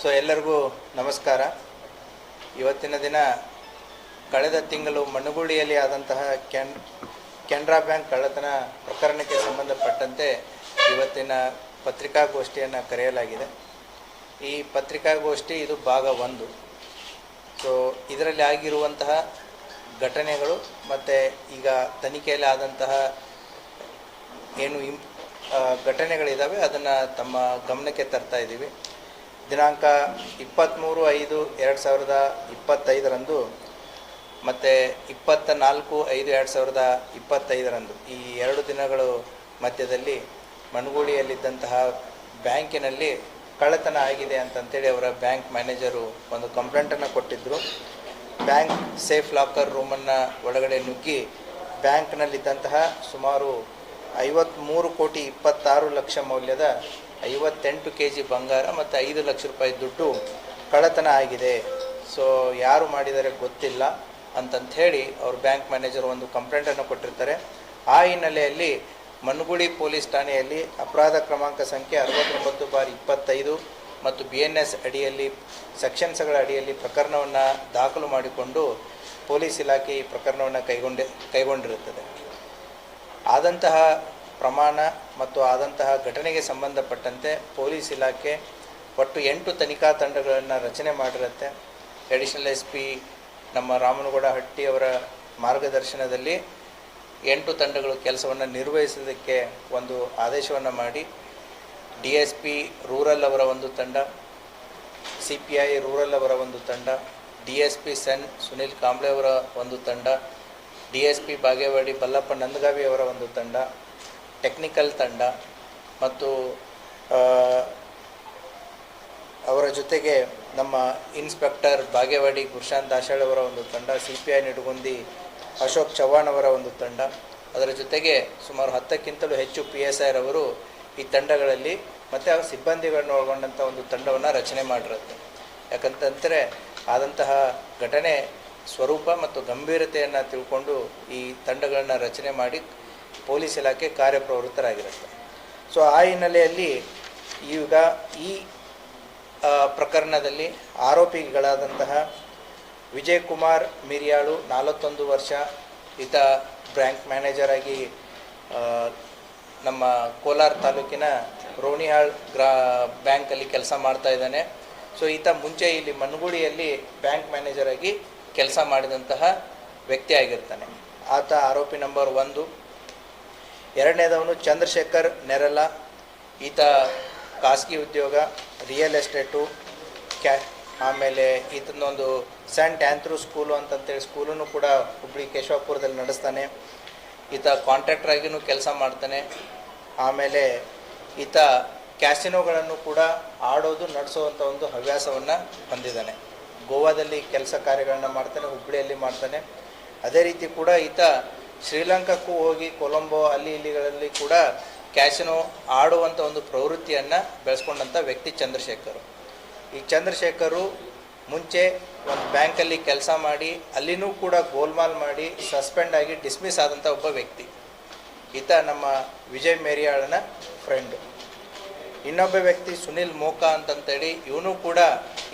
So ಎಲ್ಲರಿಗೂ ನಮಸ್ಕಾರ. ಇವತ್ತಿನ ದಿನ ಕಳೆದ ತಿಂಗಳು ಮಣ್ಣುಗುಳಿಯಲ್ಲಿ ಆದಂತಹ ಕೆನ್, ಕೆನರಾ ಬ್ಯಾಂಕ್ ಕಳ್ಳತನ ಪ್ರಕರಣಕ್ಕೆ ಸಂಬಂಧಪಟ್ಟಂತೆ ಇವತ್ತಿನ ಪತ್ರಿಕಾಗೋಷ್ಠಿಯನ್ನು ಕರೆಯಲಾಗಿದೆ. ಈ ಪತ್ರಿಕಾಗೋಷ್ಠಿ ಇದು ಭಾಗ ಒಂದು. ಸೊ ಇದರಲ್ಲಿ ಆಗಿರುವಂತಹ ಘಟನೆಗಳು ಮತ್ತು ಈಗ ತನಿಖೆಯಲ್ಲಿ ಆದಂತಹ ಏನು ಇಂಪ್ ಘಟನೆಗಳಿದ್ದಾವೆ ಅದನ್ನು ತಮ್ಮ ಗಮನಕ್ಕೆ ತರ್ತಾ ಇದ್ದೀವಿ. ದಿನಾಂಕ ಇಪ್ಪತ್ತ್ಮೂರು ಐದು ಎರಡು ಸಾವಿರದ ಇಪ್ಪತ್ತೈದರಂದು ಮತ್ತು ಇಪ್ಪತ್ತ ನಾಲ್ಕು ಐದು ಎರಡು ಸಾವಿರದ ಇಪ್ಪತ್ತೈದರಂದು. ಈ ಎರಡು ದಿನಗಳು ಮಧ್ಯದಲ್ಲಿ ಮಣಗೂಳಿಯಲ್ಲಿದ್ದಂತಹ ಬ್ಯಾಂಕಿನಲ್ಲಿ ಕಳ್ಳತನ ಆಗಿದೆ ಅಂತಂತೇಳಿ ಅವರ ಬ್ಯಾಂಕ್ ಮ್ಯಾನೇಜರು ಒಂದು ಕಂಪ್ಲೇಂಟನ್ನು ಕೊಟ್ಟಿದ್ದರು ಬ್ಯಾಂಕ್ ಸೇಫ್ ಲಾಕರ್ ರೂಮನ್ನು ಒಳಗಡೆ ನುಗ್ಗಿ ಬ್ಯಾಂಕ್ನಲ್ಲಿದ್ದಂತಹ ಸುಮಾರು ಐವತ್ತ್ಮೂರು ಕೋಟಿ ಇಪ್ಪತ್ತಾರು ಲಕ್ಷ ಮೌಲ್ಯದ ಐವತ್ತೆಂಟು ಕೆ ಜಿ ಬಂಗಾರ ಮತ್ತು ಐದು ಲಕ್ಷ ರೂಪಾಯಿ ದುಡ್ಡು ಕಳ್ಳತನ ಆಗಿದೆ. ಸೊ ಯಾರು ಮಾಡಿದರೆ ಗೊತ್ತಿಲ್ಲ ಅಂತಂತ ಹೇಳಿ ಅವ್ರ ಬ್ಯಾಂಕ್ ಮ್ಯಾನೇಜರ್ ಒಂದು ಕಂಪ್ಲೇಂಟನ್ನು ಕೊಟ್ಟಿರ್ತಾರೆ. ಆ ಹಿನ್ನೆಲೆಯಲ್ಲಿ ಮನ್ಗುಳಿ ಪೊಲೀಸ್ ಠಾಣೆಯಲ್ಲಿ ಅಪರಾಧ ಕ್ರಮಾಂಕ ಸಂಖ್ಯೆ ಅರವತ್ತೊಂಬತ್ತು ಬಾರಿ ಇಪ್ಪತ್ತೈದು ಮತ್ತು ಬಿ ಎನ್ ಎಸ್ ಅಡಿಯಲ್ಲಿ ಸೆಕ್ಷನ್ಸ್ಗಳ ಅಡಿಯಲ್ಲಿ ಪ್ರಕರಣವನ್ನು ದಾಖಲು ಮಾಡಿಕೊಂಡು ಪೊಲೀಸ್ ಇಲಾಖೆ ಈ ಪ್ರಕರಣವನ್ನು ಕೈಗೊಂಡೆ, ಕೈಗೊಂಡಿರುತ್ತದೆ. ಆದಂತಹ ಪ್ರಮಾಣ ಮತ್ತು ಆದಂತಹ ಘಟನೆಗೆ ಸಂಬಂಧಪಟ್ಟಂತೆ ಪೊಲೀಸ್ ಇಲಾಖೆ ಒಟ್ಟು ಎಂಟು ತನಿಖಾ ತಂಡಗಳನ್ನು ರಚನೆ ಮಾಡಿರುತ್ತೆ. ಅಡಿಷನಲ್ ಎಸ್ ಪಿ ನಮ್ಮ ರಾಮನಗೌಡ ಹಟ್ಟಿ ಅವರ ಮಾರ್ಗದರ್ಶನದಲ್ಲಿ ಎಂಟು ತಂಡಗಳು ಕೆಲಸವನ್ನು ನಿರ್ವಹಿಸೋದಕ್ಕೆ ಒಂದು ಆದೇಶವನ್ನು ಮಾಡಿ. ಡಿ ಎಸ್ ಪಿ ರೂರಲ್ ಅವರ ಒಂದು ತಂಡ ಸಿ ಪಿ ಐ ರೂರಲ್ ಅವರ ಒಂದು ತಂಡ ಡಿ ಎಸ್ ಪಿ ಸೆನ್ ಸುನಿಲ್ ಕಾಂಬ್ಳೆ ಅವರ ಒಂದು ತಂಡ D S P Bagewadi Ballappa Nandagavi ಅವರ ಒಂದು ತಂಡ ಟೆಕ್ನಿಕಲ್ ತಂಡ ಮತ್ತು ಅವರ ಜೊತೆಗೆ ನಮ್ಮ ಇನ್ಸ್ಪೆಕ್ಟರ್ ಬಾಗೇವಾಡಿ ಗುರುಶಾಂತ್ ದಾಶಾಳ್ ಅವರ ಒಂದು ತಂಡ C P I Nidugundi Ashok Chavan ಅವರ ಒಂದು ತಂಡ. ಅದರ ಜೊತೆಗೆ ಸುಮಾರು ಹತ್ತಕ್ಕಿಂತಲೂ ಹೆಚ್ಚು ಪಿ ಎಸ್ ಐರವರು ಈ ತಂಡಗಳಲ್ಲಿ ಮತ್ತು ಆ ಸಿಬ್ಬಂದಿಗಳನ್ನು ಒಳಗೊಂಡಂಥ ಒಂದು ತಂಡವನ್ನು ರಚನೆ ಮಾಡಿರುತ್ತೆ ಯಾಕಂತಂದರೆ ಆದಂತಹ ಘಟನೆ ಸ್ವರೂಪ ಮತ್ತು ಗಂಭೀರತೆಯನ್ನು ತಿಳ್ಕೊಂಡು ಈ ತಂಡಗಳನ್ನು ರಚನೆ ಮಾಡಿ ಪೊಲೀಸ್ ಇಲಾಖೆ ಕಾರ್ಯಪ್ರವೃತ್ತರಾಗಿರುತ್ತೆ. ಸೊ ಆ ಹಿನ್ನೆಲೆಯಲ್ಲಿ ಈಗ ಈ ಪ್ರಕರಣದಲ್ಲಿ ಆರೋಪಿಗಳಾದಂತಹ ವಿಜಯ್ ಕುಮಾರ್ ಮಿರಿಯಾಳು ನಲವತ್ತೊಂದು ವರ್ಷ, ಈತ ಬ್ಯಾಂಕ್ ಮ್ಯಾನೇಜರ್ ಆಗಿ ನಮ್ಮ ಕೋಲಾರ ತಾಲೂಕಿನ ರೋಣಿಹಾಳ್ ಗ್ರಾ, ಬ್ಯಾಂಕಲ್ಲಿ ಕೆಲಸ ಮಾಡ್ತಾ ಇದ್ದಾನೆ. ಸೊ ಈತ ಮುಂಚೆ ಇಲ್ಲಿ ಮನಗುಡಿಯಲ್ಲಿ ಬ್ಯಾಂಕ್ ಮ್ಯಾನೇಜರ್ ಆಗಿ ಕೆಲಸ ಮಾಡಿದಂತಹ ವ್ಯಕ್ತಿ ಆಗಿರ್ತಾನೆ. ಆತ ಆರೋಪಿ ನಂಬರ್ ಒಂದು. ಎರಡನೇದವನು ಚಂದ್ರಶೇಖರ್ ನೆರಲ, ಈತ ಖಾಸಗಿ ಉದ್ಯೋಗ ರಿಯಲ್ ಎಸ್ಟೇಟು ಕ್ಯಾ, ಆಮೇಲೆ ಈತನೊಂದು ಸೆಂಟ್ ಆ್ಯಂಥ್ರೂ ಸ್ಕೂಲು ಅಂತಂತೇಳಿ ಸ್ಕೂಲನ್ನು ಕೂಡ ಹುಬ್ಳಿ ಕೇಶವಪುರದಲ್ಲಿ ನಡೆಸ್ತಾನೆ. ಈತ ಕಾಂಟ್ರಾಕ್ಟರ್ ಆಗಿನೂ ಕೆಲಸ ಮಾಡ್ತಾನೆ. ಆಮೇಲೆ ಈತ ಕ್ಯಾಸಿನೋಗಳನ್ನು ಕೂಡ ಆಡೋದು ನಡೆಸೋವಂಥ ಒಂದು ಹವ್ಯಾಸವನ್ನು ಹೊಂದಿದ್ದಾನೆ. ಗೋವಾದಲ್ಲಿ ಕೆಲಸ ಕಾರ್ಯಗಳನ್ನು ಮಾಡ್ತಾನೆ ಹುಬ್ಬಳ್ಳಿಯಲ್ಲಿ ಮಾಡ್ತಾನೆ. ಅದೇ ರೀತಿ ಕೂಡ ಈತ ಶ್ರೀಲಂಕಾಕ್ಕೂ ಹೋಗಿ ಕೊಲಂಬೋ ಅಲ್ಲಿ ಇಲ್ಲಿಗಳಲ್ಲಿ ಕೂಡ ಕ್ಯಾಸಿನೋ ಆಡುವಂಥ ಒಂದು ಪ್ರವೃತ್ತಿಯನ್ನು ಬೆಳೆಸ್ಕೊಂಡಂಥ ವ್ಯಕ್ತಿ ಚಂದ್ರಶೇಖರ್. ಈ ಚಂದ್ರಶೇಖರು ಮುಂಚೆ ಒಂದು ಬ್ಯಾಂಕಲ್ಲಿ ಕೆಲಸ ಮಾಡಿ, ಅಲ್ಲಿನೂ ಕೂಡ ಗೋಲ್ಮಾಲ್ ಮಾಡಿ, ಸಸ್ಪೆಂಡ್ ಆಗಿ ಡಿಸ್ಮಿಸ್ ಆದಂಥ ಒಬ್ಬ ವ್ಯಕ್ತಿ. ಈತ ನಮ್ಮ ವಿಜಯ್ ಮೇರಿಯಾಳನ ಫ್ರೆಂಡು ಇನ್ನೊಬ್ಬ ವ್ಯಕ್ತಿ ಸುನಿಲ್ ಮೋಕಾ ಅಂತಂತೇಳಿ, ಇವನು ಕೂಡ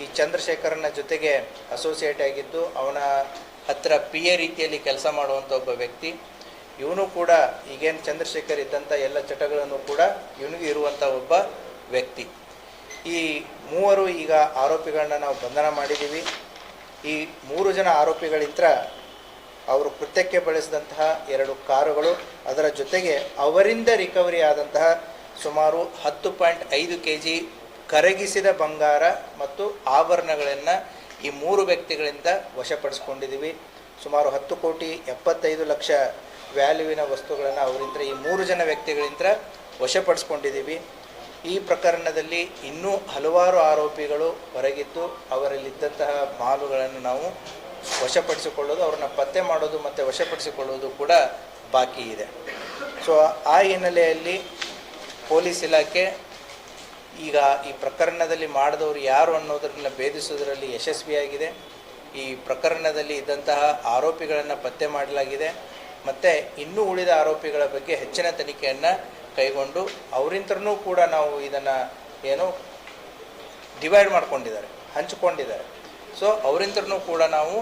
ಈ ಚಂದ್ರಶೇಖರನ ಜೊತೆಗೆ ಅಸೋಸಿಯೇಟ್ ಆಗಿದ್ದು, ಅವನ ಹತ್ತಿರ ಎ ರೀತಿಯಲ್ಲಿ ಕೆಲಸ ಮಾಡುವಂಥ ಒಬ್ಬ ವ್ಯಕ್ತಿ, ಇವನು ಕೂಡ ಈಗೇನು ಚಂದ್ರಶೇಖರ್ ಇದ್ದಂಥ ಎಲ್ಲ ಚಟಗಳನ್ನು ಕೂಡ ಇವನಿಗೂ ಇರುವಂಥ ಒಬ್ಬ ವ್ಯಕ್ತಿ. ಈ ಮೂವರು ಈಗ ಆರೋಪಿಗಳನ್ನ ನಾವು ಬಂಧನ ಮಾಡಿದ್ದೀವಿ. ಈ ಮೂರು ಜನ ಆರೋಪಿಗಳಿಂದ ಅವರು ಕೃತ್ಯಕ್ಕೆ ಬಳಸಿದಂತಹ ಎರಡು ಕಾರುಗಳು, ಅದರ ಜೊತೆಗೆ ಅವರಿಂದ ರಿಕವರಿ ಆದಂತಹ ಸುಮಾರು ಹತ್ತು ಪಾಯಿಂಟ್ ಐದು ಕೆ ಜಿ ಕರಗಿಸಿದ ಬಂಗಾರ ಮತ್ತು ಆಭರಣಗಳನ್ನು ಈ ಮೂರು ವ್ಯಕ್ತಿಗಳಿಂದ ವಶಪಡಿಸ್ಕೊಂಡಿದ್ದೀವಿ. ಸುಮಾರು ಹತ್ತು ಕೋಟಿ ಎಪ್ಪತ್ತೈದು ಲಕ್ಷ ವ್ಯಾಲ್ಯೂವಿನ ವಸ್ತುಗಳನ್ನು ಅವರಿಂದ ಈ ಮೂರು ಜನ ವ್ಯಕ್ತಿಗಳಿಂದ ವಶಪಡಿಸ್ಕೊಂಡಿದ್ದೀವಿ. ಈ ಪ್ರಕರಣದಲ್ಲಿ ಇನ್ನೂ ಹಲವಾರು ಆರೋಪಿಗಳು ಹೊರಗಿದ್ದು ಅವರಲ್ಲಿದ್ದಂತಹ ಮಾಲುಗಳನ್ನು ನಾವು ವಶಪಡಿಸಿಕೊಳ್ಳೋದು, ಅವ್ರನ್ನ ಪತ್ತೆ ಮಾಡೋದು ಮತ್ತು ವಶಪಡಿಸಿಕೊಳ್ಳೋದು ಕೂಡ ಬಾಕಿ ಇದೆ. ಸೊ ಆ ಹಿನ್ನೆಲೆಯಲ್ಲಿ ಪೊಲೀಸ್ ಇಲಾಖೆ ಈಗ ಈ ಪ್ರಕರಣದಲ್ಲಿ ಮಾಡಿದವರು ಯಾರು ಅನ್ನೋದರನ್ನ ಭೇದಿಸೋದರಲ್ಲಿ ಯಶಸ್ವಿಯಾಗಿದೆ ಈ ಪ್ರಕರಣದಲ್ಲಿ ಇದ್ದಂತಹ ಆರೋಪಿಗಳನ್ನು ಪತ್ತೆ ಮಾಡಲಾಗಿದೆ. ಮತ್ತು ಇನ್ನೂ ಉಳಿದ ಆರೋಪಿಗಳ ಬಗ್ಗೆ ಹೆಚ್ಚಿನ ತನಿಖೆಯನ್ನು ಕೈಗೊಂಡು ಅವರಿಂದನೂ ಕೂಡ ನಾವು ಇದನ್ನು ಏನು ಡಿವೈಡ್ ಮಾಡ್ಕೊಂಡಿದ್ದಾರೆ, ಹಂಚಿಕೊಂಡಿದ್ದಾರೆ. ಸೊ ಅವರಿಂದನೂ ಕೂಡ ನಾವು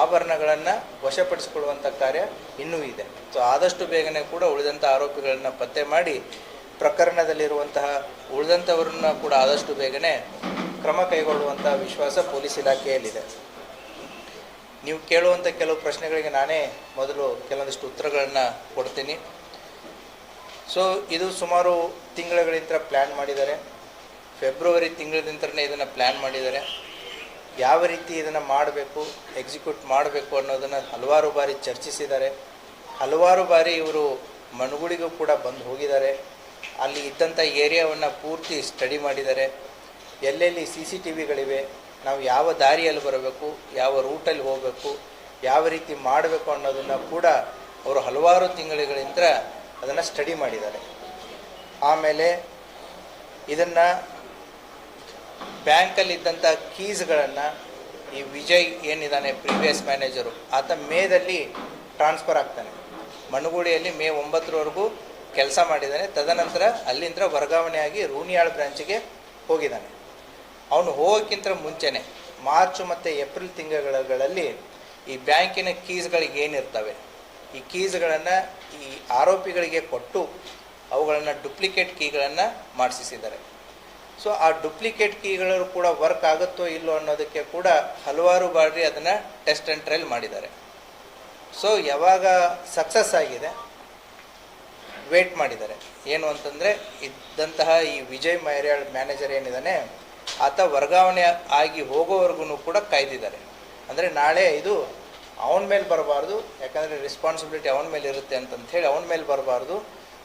ಆಭರಣಗಳನ್ನು ವಶಪಡಿಸಿಕೊಳ್ಳುವಂಥ ಕಾರ್ಯ ಇನ್ನೂ ಇದೆ. ಸೊ ಆದಷ್ಟು ಬೇಗನೆ ಕೂಡ ಉಳಿದಂಥ ಆರೋಪಿಗಳನ್ನು ಪತ್ತೆ ಮಾಡಿ ಪ್ರಕರಣದಲ್ಲಿರುವಂತಹ ಉಳಿದಂಥವ್ರನ್ನ ಕೂಡ ಆದಷ್ಟು ಬೇಗನೆ ಕ್ರಮ ಕೈಗೊಳ್ಳುವಂಥ ವಿಶ್ವಾಸ ಪೊಲೀಸ್ ಇಲಾಖೆಯಲ್ಲಿದೆ. ನೀವು ಕೇಳುವಂಥ ಕೆಲವು ಪ್ರಶ್ನೆಗಳಿಗೆ ನಾನೇ ಮೊದಲು ಕೆಲವೊಂದಿಷ್ಟು ಉತ್ತರಗಳನ್ನು ಕೊಡ್ತೀನಿ. ಸೊ ಇದು ಸುಮಾರು ತಿಂಗಳುಗಳಿಂದ ಪ್ಲ್ಯಾನ್ ಮಾಡಿದ್ದಾರೆ. ಫೆಬ್ರವರಿ ತಿಂಗಳಿಂದನೇ ಇದನ್ನು ಪ್ಲ್ಯಾನ್ ಮಾಡಿದ್ದಾರೆ. ಯಾವ ರೀತಿ ಇದನ್ನು ಮಾಡಬೇಕು ಎಕ್ಸಿಕ್ಯೂಟ್ ಮಾಡಬೇಕು ಅನ್ನೋದನ್ನು ಹಲವಾರು ಬಾರಿ ಚರ್ಚಿಸಿದ್ದಾರೆ. ಹಲವಾರು ಬಾರಿ ಇವರು ಮನುಗುಳಿಗೂ ಕೂಡ ಬಂದು ಹೋಗಿದ್ದಾರೆ. ಅಲ್ಲಿ ಇದ್ದಂಥ ಏರಿಯಾವನ್ನು ಪೂರ್ತಿ ಸ್ಟಡಿ ಮಾಡಿದ್ದಾರೆ. ಎಲ್ಲೆಲ್ಲಿ ಸಿ ಸಿ ಟಿ ವಿಗಳಿವೆ, ನಾವು ಯಾವ ದಾರಿಯಲ್ಲಿ ಬರಬೇಕು, ಯಾವ ರೂಟಲ್ಲಿ ಹೋಗಬೇಕು, ಯಾವ ರೀತಿ ಮಾಡಬೇಕು ಅನ್ನೋದನ್ನು ಕೂಡ ಅವರು ಹಲವಾರು ತಿಂಗಳುಗಳಿಂದ ಅದನ್ನು ಸ್ಟಡಿ ಮಾಡಿದ್ದಾರೆ. ಆಮೇಲೆ ಇದನ್ನು ಬ್ಯಾಂಕಲ್ಲಿದ್ದಂಥ ಕೀಸ್ಗಳನ್ನು ಈ ವಿಜಯ್ ಏನಿದ್ದಾನೆ, ಪ್ರೀವಿಯಸ್ ಮ್ಯಾನೇಜರು, ಆತ ಮೇದಲ್ಲಿ ಟ್ರಾನ್ಸ್ಫರ್ ಆಗ್ತಾನೆ. ಮನುಗುಡಿಯಲ್ಲಿ ಮೇ ಒಂಬತ್ತರವರೆಗೂ ಕೆಲಸ ಮಾಡಿದ್ದಾನೆ. ತದನಂತರ ಅಲ್ಲಿಂದ ವರ್ಗಾವಣೆಯಾಗಿ ರೂನಿಯಾಳ್ ಬ್ರಾಂಚಿಗೆ ಹೋಗಿದ್ದಾನೆ. ಅವನು ಹೋಗೋಕ್ಕಿಂತ ಮುಂಚೆನೆ ಮಾರ್ಚ್ ಮತ್ತು ಏಪ್ರಿಲ್ ತಿಂಗಳುಗಳಲ್ಲಿ ಈ ಬ್ಯಾಂಕಿನ ಕೀಸ್ಗಳಿಗೆ ಏನಿರ್ತವೆ, ಈ ಕೀಸ್ಗಳನ್ನು ಈ ಆರೋಪಿಗಳಿಗೆ ಕೊಟ್ಟು ಅವುಗಳನ್ನು ಡುಪ್ಲಿಕೇಟ್ ಕೀಗಳನ್ನು ಮಾಡಿಸಿದ್ದಾರೆ ಸೊ, ಆ ಡುಪ್ಲಿಕೇಟ್ ಕೀಗಳು ಕೂಡ ವರ್ಕ್ ಆಗುತ್ತೋ ಇಲ್ಲೋ ಅನ್ನೋದಕ್ಕೆ ಕೂಡ ಹಲವಾರು ಬಾರಿ ಅದನ್ನು ಟೆಸ್ಟ್ ಆ್ಯಂಡ್ ಟ್ರಯಲ್ ಮಾಡಿದ್ದಾರೆ. ಸೊ, ಯಾವಾಗ ಸಕ್ಸಸ್ ಆಗಿದೆ ವೇಟ್ ಮಾಡಿದ್ದಾರೆ. ಏನು ಅಂತಂದರೆ, ಇದ್ದಂತಹ ಈ ವಿಜಯ್ ಮೈರ್ಯಾಳ್ ಮ್ಯಾನೇಜರ್ ಏನಿದ್ದಾನೆ ಆತ ವರ್ಗಾವಣೆ ಆಗಿ ಹೋಗೋವರೆಗೂ ಕೂಡ ಕಾಯ್ದಿದ್ದಾರೆ. ಅಂದರೆ ನಾಳೆ ಇದು ಅವನ ಮೇಲೆ ಬರಬಾರ್ದು, ಯಾಕಂದರೆ ರೆಸ್ಪಾನ್ಸಿಬಿಲಿಟಿ ಅವನ ಮೇಲೆ ಇರುತ್ತೆ ಅಂತಂತ ಹೇಳಿ ಅವನ ಮೇಲೆ ಬರಬಾರ್ದು.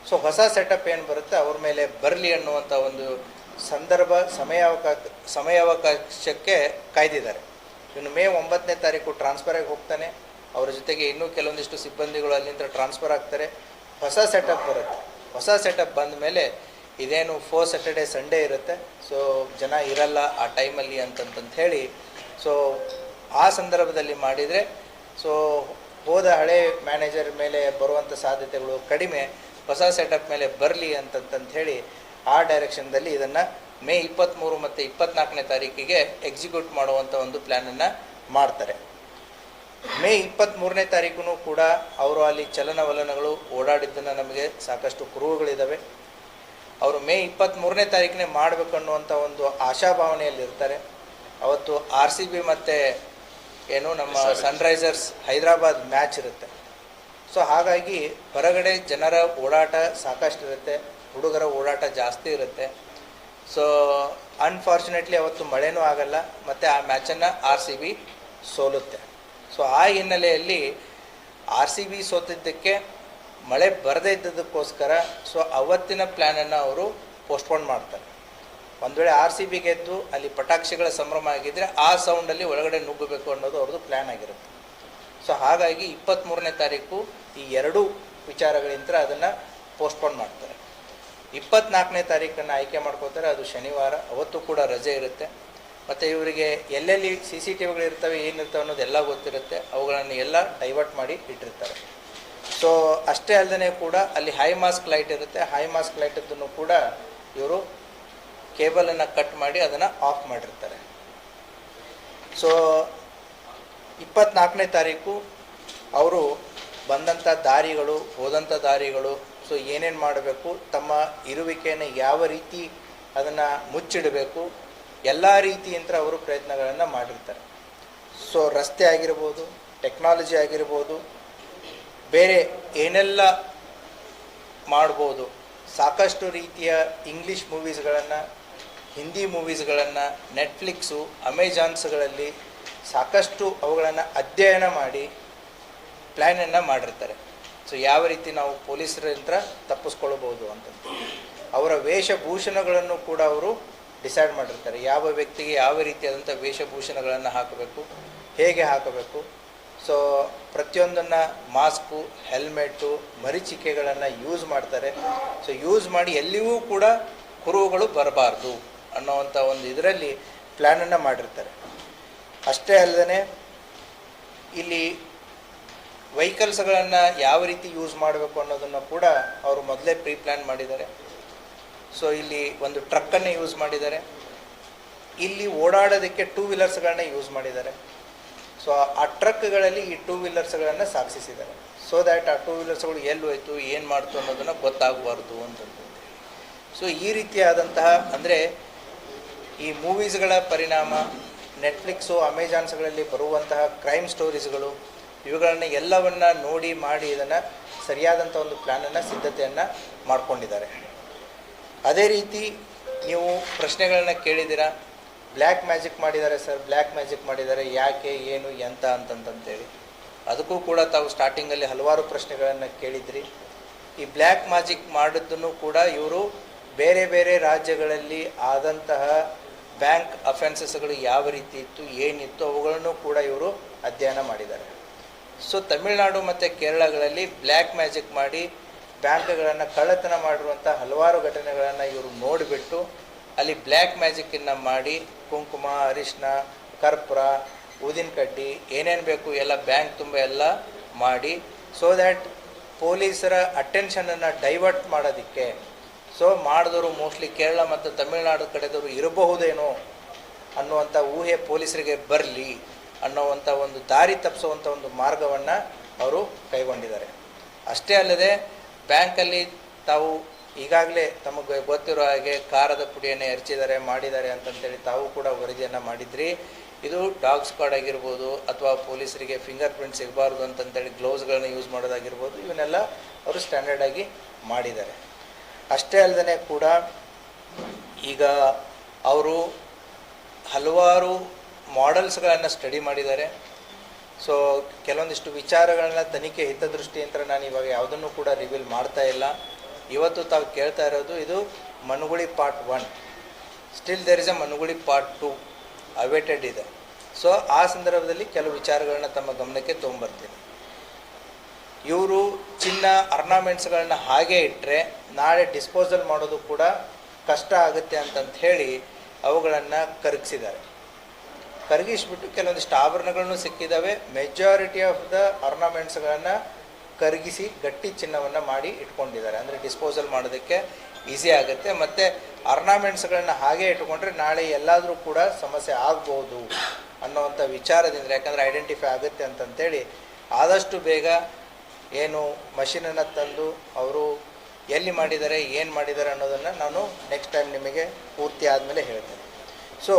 ಸೊ ಹೊಸ ಸೆಟಪ್ ಏನು ಬರುತ್ತೆ, ಅವ್ರ ಮೇಲೆ ಬರಲಿ ಅನ್ನುವಂಥ ಒಂದು ಸಂದರ್ಭ ಸಮಯಾವಕಾಶ ಸಮಯಾವಕಾಶಕ್ಕೆ ಕಾಯ್ದಿದ್ದಾರೆ. ಇನ್ನು ಮೇ ಒಂಬತ್ತನೇ ತಾರೀಕು ಟ್ರಾನ್ಸ್ಫರ್ ಆಗಿ ಹೋಗ್ತಾನೆ. ಅವರ ಜೊತೆಗೆ ಇನ್ನೂ ಕೆಲವೊಂದಿಷ್ಟು ಸಿಬ್ಬಂದಿಗಳು ಅಲ್ಲಿಂದ ಟ್ರಾನ್ಸ್ಫರ್ ಆಗ್ತಾರೆ. ಹೊಸ ಸೆಟಪ್ ಬರುತ್ತೆ. ಹೊಸ ಸೆಟಪ್ ಬಂದ ಮೇಲೆ ಇದೇನು ಫೋರ್ ಸ್ಯಾಟರ್ಡೆ ಸಂಡೇ ಇರುತ್ತೆ. ಸೊ ಜನ ಇರಲ್ಲ ಆ ಟೈಮಲ್ಲಿ ಅಂತಂತಂತ ಹೇಳಿ. ಸೊ ಆ ಸಂದರ್ಭದಲ್ಲಿ ಮಾಡಿದರೆ ಸೊ ಹೋದ ಹಳೆ ಮ್ಯಾನೇಜರ್ ಮೇಲೆ ಬರುವಂಥ ಸಾಧ್ಯತೆಗಳು ಕಡಿಮೆ, ಹೊಸ ಸೆಟಪ್ ಮೇಲೆ ಬರಲಿ ಅಂತಂತಂತ ಹೇಳಿ ಆ ಡೈರೆಕ್ಷನ್ದಲ್ಲಿ ಇದನ್ನು ಮೇ ಇಪ್ಪತ್ತ್ಮೂರು ಮತ್ತು ಇಪ್ಪತ್ನಾಲ್ಕನೇ ತಾರೀಕಿಗೆ ಎಕ್ಸಿಕ್ಯೂಟ್ ಮಾಡುವಂಥ ಒಂದು ಪ್ಲ್ಯಾನನ್ನು ಮಾಡ್ತಾರೆ. ಮೇ ಇಪ್ಪತ್ತ್ಮೂರನೇ ತಾರೀಕು ಕೂಡ ಅವರು ಅಲ್ಲಿ ಚಲನವಲನಗಳು ಓಡಾಡಿದ್ದನ್ನು ನಮಗೆ ಸಾಕಷ್ಟು ಕುರುಹುಗಳಿದ್ದಾವೆ ಅವರು ಮೇ ಇಪ್ಪತ್ತ್ಮೂರನೇ ಮೂರನೇ ಮಾಡಬೇಕು ಅನ್ನುವಂಥ ಒಂದು ಆಶಾಭಾವನೆಯಲ್ಲಿರ್ತಾರೆ. ಅವತ್ತು ಆರ್ ಸಿ ಬಿ ಮತ್ತು ಏನು ನಮ್ಮ ಸನ್ರೈಸರ್ಸ್ ಹೈದರಾಬಾದ್ ಮ್ಯಾಚ್ ಇರುತ್ತೆ. ಸೊ ಹಾಗಾಗಿ ಹೊರಗಡೆ ಜನರ ಓಡಾಟ ಸಾಕಷ್ಟು ಇರುತ್ತೆ ಹುಡುಗರ ಓಡಾಟ ಜಾಸ್ತಿ ಇರುತ್ತೆ. ಸೊ ಅನ್ಫಾರ್ಚುನೇಟ್ಲಿ ಅವತ್ತು ಮಳೆನೂ ಆಗಲ್ಲ ಮತ್ತು ಆ ಮ್ಯಾಚನ್ನು ಆರ್ ಸಿ ಬಿ ಸೋಲುತ್ತೆ. ಸೊ ಆ ಹಿನ್ನೆಲೆಯಲ್ಲಿ ಆರ್ ಸಿ ಬಿ ಸೋತಿದ್ದಕ್ಕೆ ಮಳೆ ಬರದೇ ಇದ್ದದಕ್ಕೋಸ್ಕರ ಸೊ ಅವತ್ತಿನ ಪ್ಲ್ಯಾನನ್ನು ಅವರು ಪೋಸ್ಟ್ಪೋನ್ ಮಾಡ್ತಾರೆ. ಒಂದು ವೇಳೆ ಆರ್ ಸಿ ಬಿ ಗೆದ್ದು ಅಲ್ಲಿ ಪಟಾಕ್ಷಿಗಳ ಸಂಭ್ರಮ ಆಗಿದ್ದರೆ ಆ ಸೌಂಡಲ್ಲಿ ಒಳಗಡೆ ನುಗ್ಗಬೇಕು ಅನ್ನೋದು ಅವ್ರದ್ದು ಪ್ಲ್ಯಾನ್ ಆಗಿರುತ್ತೆ. ಸೊ ಹಾಗಾಗಿ ಇಪ್ಪತ್ತ್ಮೂರನೇ ತಾರೀಕು ಈ ಎರಡೂ ವಿಚಾರಗಳಿಂದ ಅದನ್ನು ಪೋಸ್ಟ್ಪೋನ್ ಮಾಡ್ತಾರೆ. ಇಪ್ಪತ್ನಾಲ್ಕನೇ ತಾರೀಕನ್ನು ಆಯ್ಕೆ ಮಾಡ್ಕೋತಾರೆ ಅದು ಶನಿವಾರ, ಅವತ್ತು ಕೂಡ ರಜೆ ಇರುತ್ತೆ. ಮತ್ತು ಇವರಿಗೆ ಎಲ್ಲೆಲ್ಲಿ ಸಿ ಸಿ ಟಿ ವಿಗಳು ಇರ್ತವೆ ಏನಿರ್ತವೆ ಅನ್ನೋದೆಲ್ಲ ಗೊತ್ತಿರುತ್ತೆ. ಅವುಗಳನ್ನು ಎಲ್ಲ ಡೈವರ್ಟ್ ಮಾಡಿ ಇಟ್ಟಿರ್ತಾರೆ. ಸೊ ಅಷ್ಟೇ ಅಲ್ಲದೆ ಕೂಡ ಅಲ್ಲಿ ಹೈ ಮಾಸ್ಕ್ ಲೈಟ್ ಇರುತ್ತೆ. ಹೈ ಮಾಸ್ಕ್ ಲೈಟದ್ದನ್ನು ಕೂಡ ಇವರು ಕೇಬಲನ್ನು ಕಟ್ ಮಾಡಿ ಅದನ್ನು ಆಫ್ ಮಾಡಿರ್ತಾರೆ. ಸೊ ಇಪ್ಪತ್ನಾಲ್ಕನೇ ತಾರೀಕು ಅವರು ಬಂದಂಥ ದಾರಿಗಳು ಹೋದಂಥ ದಾರಿಗಳು ಸೊ ಏನೇನು ಮಾಡಬೇಕು, ತಮ್ಮ ಇರುವಿಕೆಯನ್ನು ಯಾವ ರೀತಿ ಅದನ್ನು ಮುಚ್ಚಿಡಬೇಕು ಎಲ್ಲ ರೀತಿಯಿಂದ ಅವರು ಪ್ರಯತ್ನಗಳನ್ನು ಮಾಡಿರ್ತಾರೆ. ಸೊ ರಸ್ತೆ ಆಗಿರ್ಬೋದು ಟೆಕ್ನಾಲಜಿ ಆಗಿರ್ಬೋದು, ಬೇರೆ ಏನೆಲ್ಲ ಮಾಡ್ಬೋದು, ಸಾಕಷ್ಟು ರೀತಿಯ ಇಂಗ್ಲೀಷ್ ಮೂವೀಸ್ಗಳನ್ನು ಹಿಂದಿ ಮೂವೀಸ್ಗಳನ್ನು ನೆಟ್ಫ್ಲಿಕ್ಸು ಅಮೆಜಾನ್ಸ್ಗಳಲ್ಲಿ ಸಾಕಷ್ಟು ಅವುಗಳನ್ನು ಅಧ್ಯಯನ ಮಾಡಿ ಪ್ಲ್ಯಾನನ್ನು ಮಾಡಿರ್ತಾರೆ. ಸೊ ಯಾವ ರೀತಿ ನಾವು ಪೊಲೀಸರಿಂದ ತಪ್ಪಿಸ್ಕೊಳ್ಬೋದು ಅಂತಂದು ಅವರ ವೇಷಭೂಷಣಗಳನ್ನು ಕೂಡ ಅವರು ಡಿಸೈಡ್ ಮಾಡಿರ್ತಾರೆ ಯಾವ ವ್ಯಕ್ತಿಗೆ ಯಾವ ರೀತಿಯಾದಂಥ ವೇಷಭೂಷಣಗಳನ್ನು ಹಾಕಬೇಕು, ಹೇಗೆ ಹಾಕಬೇಕು. ಸೊ ಪ್ರತಿಯೊಂದನ್ನು ಮಾಸ್ಕು ಹೆಲ್ಮೆಟ್ಟು ಮರಿಚಿಕೆಗಳನ್ನು ಯೂಸ್ ಮಾಡ್ತಾರೆ. ಸೊ ಯೂಸ್ ಮಾಡಿ ಎಲ್ಲಿಯೂ ಕೂಡ ಕುರುಹುಗಳು ಬರಬಾರ್ದು ಅನ್ನೋವಂಥ ಒಂದು ಇದರಲ್ಲಿ ಪ್ಲ್ಯಾನನ್ನು ಮಾಡಿರ್ತಾರೆ. ಅಷ್ಟೇ ಅಲ್ಲದೆ ಇಲ್ಲಿ ವೆಹಿಕಲ್ಸ್ಗಳನ್ನು ಯಾವ ರೀತಿ ಯೂಸ್ ಮಾಡಬೇಕು ಅನ್ನೋದನ್ನು ಕೂಡ ಅವರು ಮೊದಲೇ ಪ್ರೀ ಪ್ಲ್ಯಾನ್ ಮಾಡಿದ್ದಾರೆ. ಸೊ ಇಲ್ಲಿ ಒಂದು ಟ್ರಕ್ಕನ್ನು ಯೂಸ್ ಮಾಡಿದ್ದಾರೆ. ಇಲ್ಲಿ ಓಡಾಡೋದಕ್ಕೆ ಟೂ ವೀಲರ್ಸ್ಗಳನ್ನ ಯೂಸ್ ಮಾಡಿದ್ದಾರೆ. ಸೊ ಆ ಟ್ರಕ್ಗಳಲ್ಲಿ ಈ ಟೂ ವೀಲರ್ಸ್ಗಳನ್ನು ಸಾಗಿಸಿದ್ದಾರೆ. ಸೊ ದ್ಯಾಟ್ ಆ ಟೂ ವೀಲರ್ಸ್ಗಳು ಎಲ್ಲಿ ಹೋಯ್ತು, ಏನು ಮಾಡ್ತು ಅನ್ನೋದನ್ನು ಗೊತ್ತಾಗಬಾರ್ದು ಅಂತಂದು ಸೊ ಈ ರೀತಿಯಾದಂತಹ ಅಂದರೆ ಈ ಮೂವೀಸ್ಗಳ ಪರಿಣಾಮ ನೆಟ್ಫ್ಲಿಕ್ಸು ಅಮೆಜಾನ್ಸ್ಗಳಲ್ಲಿ ಬರುವಂತಹ ಕ್ರೈಮ್ ಸ್ಟೋರೀಸ್ಗಳು ಇವುಗಳನ್ನು ಎಲ್ಲವನ್ನ ನೋಡಿ ಮಾಡಿ ಇದನ್ನು ಸರಿಯಾದಂಥ ಒಂದು ಪ್ಲ್ಯಾನನ್ನು ಸಿದ್ಧತೆಯನ್ನು ಮಾಡ್ಕೊಂಡಿದ್ದಾರೆ. ಅದೇ ರೀತಿ ನೀವು ಪ್ರಶ್ನೆಗಳನ್ನ ಕೇಳಿದ್ದೀರಾ? ಬ್ಲ್ಯಾಕ್ ಮ್ಯಾಜಿಕ್ ಮಾಡಿದ್ದಾರೆ ಸರ್ ಬ್ಲ್ಯಾಕ್ ಮ್ಯಾಜಿಕ್ ಮಾಡಿದ್ದಾರೆ, ಯಾಕೆ, ಏನು, ಎಂತ ಅಂತಂತಂತೇಳಿ. ಅದಕ್ಕೂ ಕೂಡ ತಾವು ಸ್ಟಾರ್ಟಿಂಗಲ್ಲಿ ಹಲವಾರು ಪ್ರಶ್ನೆಗಳನ್ನು ಕೇಳಿದ್ರಿ. ಈ ಬ್ಲ್ಯಾಕ್ ಮ್ಯಾಜಿಕ್ ಮಾಡಿದ್ದನ್ನು ಕೂಡ ಇವರು ಬೇರೆ ಬೇರೆ ರಾಜ್ಯಗಳಲ್ಲಿ ಆದಂತಹ ಬ್ಯಾಂಕ್ ಅಫೆನ್ಸಸ್ಗಳು ಯಾವ ರೀತಿ ಇತ್ತು, ಏನಿತ್ತು, ಅವುಗಳನ್ನು ಕೂಡ ಇವರು ಅಧ್ಯಯನ ಮಾಡಿದ್ದಾರೆ. ಸೊ ತಮಿಳುನಾಡು ಮತ್ತು ಕೇರಳಗಳಲ್ಲಿ ಬ್ಲ್ಯಾಕ್ ಮ್ಯಾಜಿಕ್ ಮಾಡಿ ಬ್ಯಾಂಕ್ಗಳನ್ನು ಕಳ್ಳತನ ಮಾಡಿರುವಂಥ ಹಲವಾರು ಘಟನೆಗಳನ್ನು ಇವರು ನೋಡಿಬಿಟ್ಟು ಅಲ್ಲಿ ಬ್ಲ್ಯಾಕ್ ಮ್ಯಾಜಿಕ್ಕನ್ನು ಮಾಡಿ, ಕುಂಕುಮ, ಅರಿಶಿನ, ಕರ್ಪೂರ, ಊದಿನ ಕಡ್ಡಿ, ಏನೇನು ಬೇಕು ಎಲ್ಲ ಬ್ಯಾಂಕ್ ತುಂಬ ಎಲ್ಲ ಮಾಡಿ ಸೊ ದ್ಯಾಟ್ ಪೊಲೀಸರ ಅಟೆನ್ಷನನ್ನು ಡೈವರ್ಟ್ ಮಾಡೋದಕ್ಕೆ. ಸೊ ಮಾಡಿದವರು ಮೋಸ್ಟ್ಲಿ ಕೇರಳ ಮತ್ತು ತಮಿಳುನಾಡು ಕಡೆದವರು ಇರಬಹುದೇನೋ ಅನ್ನುವಂಥ ಊಹೆ ಪೊಲೀಸರಿಗೆ ಬರಲಿ ಅನ್ನೋವಂಥ ಒಂದು ದಾರಿ ತಪ್ಪಿಸುವಂಥ ಒಂದು ಮಾರ್ಗವನ್ನು ಅವರು ಕೈಗೊಂಡಿದ್ದಾರೆ. ಅಷ್ಟೇ ಅಲ್ಲದೆ ಬ್ಯಾಂಕಲ್ಲಿ ತಾವು ಈಗಾಗಲೇ ತಮಗೆ ಗೊತ್ತಿರೋ ಹಾಗೆ ಖಾರದ ಪುಡಿಯನ್ನು ಎರಚಿದ್ದಾರೆ ಮಾಡಿದ್ದಾರೆ ಅಂತಂತೇಳಿ ತಾವು ಕೂಡ ವರದಿಯನ್ನು ಮಾಡಿದ್ರಿ. ಇದು ಡಾಗ್ ಸ್ಕ್ವಾಡ್ ಆಗಿರ್ಬೋದು ಅಥವಾ ಪೊಲೀಸರಿಗೆ ಫಿಂಗರ್ ಪ್ರಿಂಟ್ ಸಿಗಬಾರ್ದು ಅಂತಂತೇಳಿ ಗ್ಲೌಸ್ಗಳನ್ನ ಯೂಸ್ ಮಾಡೋದಾಗಿರ್ಬೋದು, ಇವನ್ನೆಲ್ಲ ಅವರು ಸ್ಟ್ಯಾಂಡರ್ಡ್ ಆಗಿ ಮಾಡಿದ್ದಾರೆ. ಅಷ್ಟೇ ಅಲ್ಲದೆ ಕೂಡ ಈಗ ಅವರು ಹಲವಾರು ಮಾಡೆಲ್ಸ್ಗಳನ್ನು ಸ್ಟಡಿ ಮಾಡಿದ್ದಾರೆ. ಸೊ ಕೆಲವೊಂದಿಷ್ಟು ವಿಚಾರಗಳನ್ನ ತನಿಖೆ ಅಂತ ನಾನು ಇವಾಗ ಯಾವುದನ್ನು ಕೂಡ ರಿವೀಲ್ ಮಾಡ್ತಾ ಇಲ್ಲ. ಇವತ್ತು ತಾವು ಕೇಳ್ತಾ ಇರೋದು ಇದು Managuli part one still there is a Managuli part two awaited ಇದೆ. ಸೊ ಆ ಸಂದರ್ಭದಲ್ಲಿ ಕೆಲವು ವಿಚಾರಗಳನ್ನ ತಮ್ಮ ಗಮನಕ್ಕೆ ತೊಗೊಂಬರ್ತೀನಿ. ಇವರು ಚಿನ್ನ ಅರ್ನಾಮೆಂಟ್ಸ್ಗಳನ್ನ ಹಾಗೆ ಇಟ್ಟರೆ ನಾಳೆ ಡಿಸ್ಪೋಸಲ್ ಮಾಡೋದು ಕೂಡ ಕಷ್ಟ ಆಗುತ್ತೆ ಅಂತಂತ ಹೇಳಿ ಅವುಗಳನ್ನು ಕರಗಿಸಿದ್ದಾರೆ. ಕರಗಿಸ್ಬಿಟ್ಟು ಕೆಲವೊಂದಿಷ್ಟು ಆಭರಣಗಳನ್ನು ಸಿಕ್ಕಿದ್ದಾವೆ ಮೆಜಾರಿಟಿ ಆಫ್ ದ ಆರ್ನಮೆಂಟ್ಸ್ಗಳನ್ನು ಕರಗಿಸಿ ಗಟ್ಟಿ ಚಿನ್ನವನ್ನು ಮಾಡಿ ಇಟ್ಕೊಂಡಿದ್ದಾರೆ. ಅಂದರೆ ಡಿಸ್ಪೋಸಲ್ ಮಾಡೋದಕ್ಕೆ ಈಸಿ ಆಗುತ್ತೆ. ಮತ್ತು ಆರ್ನಾಮೆಂಟ್ಸ್ಗಳನ್ನ ಹಾಗೆ ಇಟ್ಕೊಂಡ್ರೆ ನಾಳೆ ಎಲ್ಲಾದರೂ ಕೂಡ ಸಮಸ್ಯೆ ಆಗ್ಬೋದು ಅನ್ನೋವಂಥ ವಿಚಾರದಿಂದ, ಯಾಕಂದರೆ ಐಡೆಂಟಿಫೈ ಆಗುತ್ತೆ ಅಂತಂತೇಳಿ ಆದಷ್ಟು ಬೇಗ ಏನು ಮಷಿನನ್ನು ತಂದು ಅವರು ಎಲ್ಲಿ ಮಾಡಿದ್ದಾರೆ, ಏನು ಮಾಡಿದ್ದಾರೆ ಅನ್ನೋದನ್ನು ನಾನು ನೆಕ್ಸ್ಟ್ ಟೈಮ್ ನಿಮಗೆ ಪೂರ್ತಿ ಆದಮೇಲೆ ಹೇಳ್ತೇನೆ. ಸೊ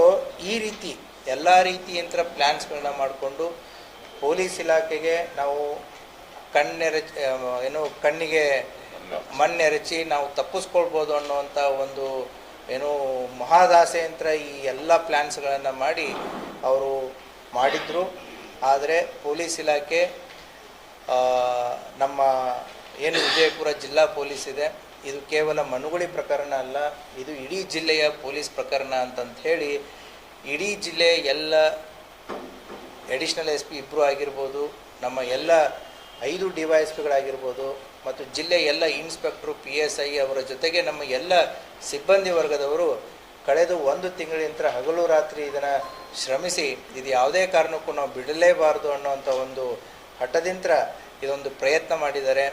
ಈ ರೀತಿ ಎಲ್ಲ ರೀತಿಯಂತ ಪ್ಲ್ಯಾನ್ಸ್ಗಳನ್ನ ಮಾಡಿಕೊಂಡು ಪೊಲೀಸ್ ಇಲಾಖೆಗೆ ನಾವು ಕಣ್ಣೆರಚಿ ಏನು ಕಣ್ಣಿಗೆ ಮಣ್ಣೆರಚಿ ನಾವು ತಪ್ಪಿಸ್ಕೊಳ್ಬೋದು ಅನ್ನುವಂಥ ಒಂದು ಏನು ಮಹಾದಾಸೆಯಂತ್ರ ಈ ಎಲ್ಲ ಪ್ಲ್ಯಾನ್ಸ್ಗಳನ್ನು ಮಾಡಿ ಅವರು ಮಾಡಿದರು. ಆದರೆ ಪೊಲೀಸ್ ಇಲಾಖೆ ನಮ್ಮ ಏನು ವಿಜಯಪುರ ಜಿಲ್ಲಾ ಪೊಲೀಸ್ ಇದೆ, ಇದು ಕೇವಲ ಮನುಗುಳಿ ಪ್ರಕರಣ ಅಲ್ಲ, ಇದು ಇಡೀ ಜಿಲ್ಲೆಯ ಪೊಲೀಸ್ ಪ್ರಕರಣ ಅಂತಂತ ಹೇಳಿ ಇಡೀ ಜಿಲ್ಲೆ ಎಲ್ಲ ಎಡಿಷ್ನಲ್ ಎಸ್ ಪಿ ಇಬ್ಬರು ಆಗಿರ್ಬೋದು, ನಮ್ಮ ಎಲ್ಲ ಐದು ಡಿ ವೈ ಎಸ್ ಪಿಗಳಾಗಿರ್ಬೋದು ಮತ್ತು ಜಿಲ್ಲೆ ಎಲ್ಲ ಇನ್ಸ್ಪೆಕ್ಟ್ರು ಪಿ ಎಸ್ ಐ ಅವರ ಜೊತೆಗೆ ನಮ್ಮ ಎಲ್ಲ ಸಿಬ್ಬಂದಿ ವರ್ಗದವರು ಕಳೆದ ಒಂದು ತಿಂಗಳಿಂದ ಹಗಲು ರಾತ್ರಿ ಇದನ್ನು ಶ್ರಮಿಸಿ, ಇದು ಯಾವುದೇ ಕಾರಣಕ್ಕೂ ನಾವು ಬಿಡಲೇಬಾರದು ಅನ್ನೋವಂಥ ಒಂದು ಹಠದಿಂದ ಇದೊಂದು ಪ್ರಯತ್ನ ಮಾಡಿದ್ದಾರೆ.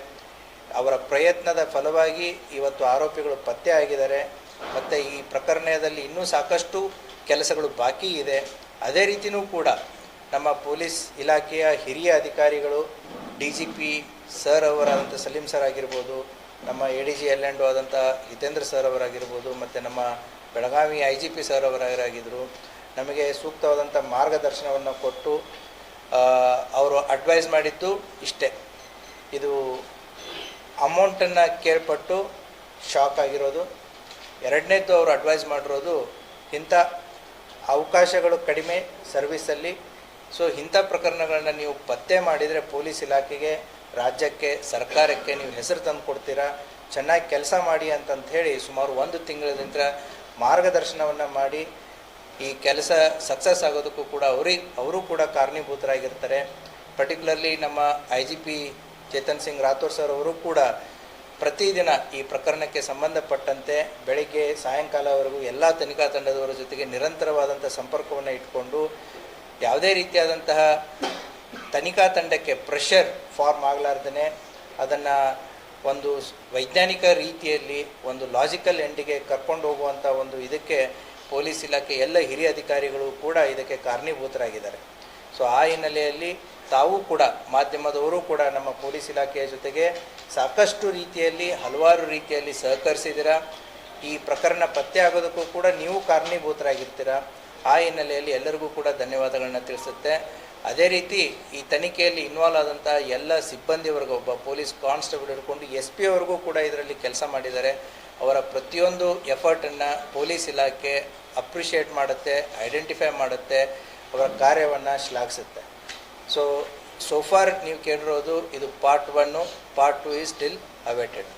ಅವರ ಪ್ರಯತ್ನದ ಫಲವಾಗಿ ಇವತ್ತು ಆರೋಪಿಗಳು ಪತ್ತೆ ಆಗಿದ್ದಾರೆ. ಮತ್ತು ಈ ಪ್ರಕರಣದಲ್ಲಿ ಇನ್ನೂ ಸಾಕಷ್ಟು ಕೆಲಸಗಳು ಬಾಕಿ ಇದೆ. ಅದೇ ರೀತಿಯೂ ಕೂಡ ನಮ್ಮ ಪೊಲೀಸ್ ಇಲಾಖೆಯ ಹಿರಿಯ ಅಧಿಕಾರಿಗಳು, ಡಿ ಜಿ ಪಿ ಸರ್ ಅವರಾದಂಥ ಸಲೀಂ ಸರ್ ಆಗಿರ್ಬೋದು, ನಮ್ಮ ಎ ಡಿ ಜಿ ಎಲ್ ಆದಂಥ ಹಿತೇಂದ್ರ ಸರ್ ಅವರಾಗಿರ್ಬೋದು, ಮತ್ತು ನಮ್ಮ Belagavi I G P sir ಅವರಾಗಿದ್ದರು. ನಮಗೆ ಸೂಕ್ತವಾದಂಥ ಮಾರ್ಗದರ್ಶನವನ್ನು ಕೊಟ್ಟು ಅವರು ಅಡ್ವೈಸ್ ಮಾಡಿದ್ದು ಇಷ್ಟೇ. ಇದು ಅಮೌಂಟನ್ನು ಕೇಳ್ಪಟ್ಟು ಶಾಕ್ ಆಗಿರೋದು. ಎರಡನೇದ್ದು ಅವರು ಅಡ್ವೈಸ್ ಮಾಡಿರೋದು ಇಂಥ ಅವಕಾಶಗಳು ಕಡಿಮೆ ಸರ್ವಿಸಲ್ಲಿ ಸೊ ಇಂಥ ಪ್ರಕರಣಗಳನ್ನ ನೀವು ಪತ್ತೆ ಮಾಡಿದರೆ ಪೊಲೀಸ್ ಇಲಾಖೆಗೆ, ರಾಜ್ಯಕ್ಕೆ, ಸರ್ಕಾರಕ್ಕೆ ನೀವು ಹೆಸರು ತಂದು ಕೊಡ್ತೀರಾ? ಚೆನ್ನಾಗಿ ಕೆಲಸ ಮಾಡಿ ಅಂತಂತ ಹೇಳಿ ಸುಮಾರು ಒಂದು ತಿಂಗಳಿಂದ ಮಾರ್ಗದರ್ಶನವನ್ನು ಮಾಡಿ ಈ ಕೆಲಸ ಸಕ್ಸಸ್ ಆಗೋದಕ್ಕೂ ಕೂಡ ಅವ್ರಿಗೆ ಅವರು ಕೂಡ ಕಾರಣೀಭೂತರಾಗಿರ್ತಾರೆ. ಪರ್ಟಿಕ್ಯುಲರ್ಲಿ ನಮ್ಮ I G P Chetan Singh Rathore sir ಅವರು ಕೂಡ ಪ್ರತಿದಿನ ಈ ಪ್ರಕರಣಕ್ಕೆ ಸಂಬಂಧಪಟ್ಟಂತೆ ಬೆಳಗ್ಗೆ ಸಾಯಂಕಾಲವರೆಗೂ ಎಲ್ಲ ತನಿಖಾ ತಂಡದವರ ಜೊತೆಗೆ ನಿರಂತರವಾದಂಥ ಸಂಪರ್ಕವನ್ನು ಇಟ್ಕೊಂಡು ಯಾವುದೇ ರೀತಿಯಾದಂತಹ ತನಿಖಾ ತಂಡಕ್ಕೆ ಪ್ರೆಷರ್ ಫಾರ್ಮ್ ಆಗಲಾರ್ದೇ ಅದನ್ನು ಒಂದು ವೈಜ್ಞಾನಿಕ ರೀತಿಯಲ್ಲಿ ಒಂದು ಲಾಜಿಕಲ್ ಎಂಡಿಗೆ ಕರ್ಕೊಂಡು ಹೋಗುವಂಥ ಒಂದು ಇದಕ್ಕೆ ಪೊಲೀಸ್ ಇಲಾಖೆ ಎಲ್ಲ ಹಿರಿಯ ಅಧಿಕಾರಿಗಳು ಕೂಡ ಇದಕ್ಕೆ ಕಾರಣೀಭೂತರಾಗಿದ್ದಾರೆ. ಸೊ ಆ ಹಿನ್ನೆಲೆಯಲ್ಲಿ ತಾವು ಕೂಡ, ಮಾಧ್ಯಮದವರು ಕೂಡ ನಮ್ಮ ಪೊಲೀಸ್ ಇಲಾಖೆಯ ಜೊತೆಗೆ ಸಾಕಷ್ಟು ರೀತಿಯಲ್ಲಿ, ಹಲವಾರು ರೀತಿಯಲ್ಲಿ ಸಹಕರಿಸಿದ್ದೀರಾ? ಈ ಪ್ರಕರಣ ಪತ್ತೆ ಆಗೋದಕ್ಕೂ ಕೂಡ ನೀವು ಕಾರಣೀಭೂತರಾಗಿರ್ತೀರ? ಆ ಹಿನ್ನೆಲೆಯಲ್ಲಿ ಎಲ್ಲರಿಗೂ ಕೂಡ ಧನ್ಯವಾದಗಳನ್ನ ತಿಳಿಸುತ್ತೆ. ಅದೇ ರೀತಿ ಈ ತನಿಖೆಯಲ್ಲಿ ಇನ್ವಾಲ್ವ್ ಆದಂಥ ಎಲ್ಲ ಸಿಬ್ಬಂದಿವರೆಗೂ, ಒಬ್ಬ ಪೊಲೀಸ್ ಕಾನ್ಸ್ಟೇಬಲ್ ಹಿಡ್ಕೊಂಡು ಎಸ್ ಪಿ ಅವ್ರಿಗೂ ಕೂಡ ಇದರಲ್ಲಿ ಕೆಲಸ ಮಾಡಿದ್ದಾರೆ. ಅವರ ಪ್ರತಿಯೊಂದು ಎಫರ್ಟನ್ನು ಪೊಲೀಸ್ ಇಲಾಖೆ ಅಪ್ರಿಷಿಯೇಟ್ ಮಾಡುತ್ತೆ, ಐಡೆಂಟಿಫೈ ಮಾಡುತ್ತೆ, ಅವರ ಕಾರ್ಯವನ್ನು ಶ್ಲಾಘಿಸುತ್ತೆ. ಸೊ ಸೋಫಾರ್ ನೀವು ಕೇಳಿರೋದು ಇದು part one part two is still awaited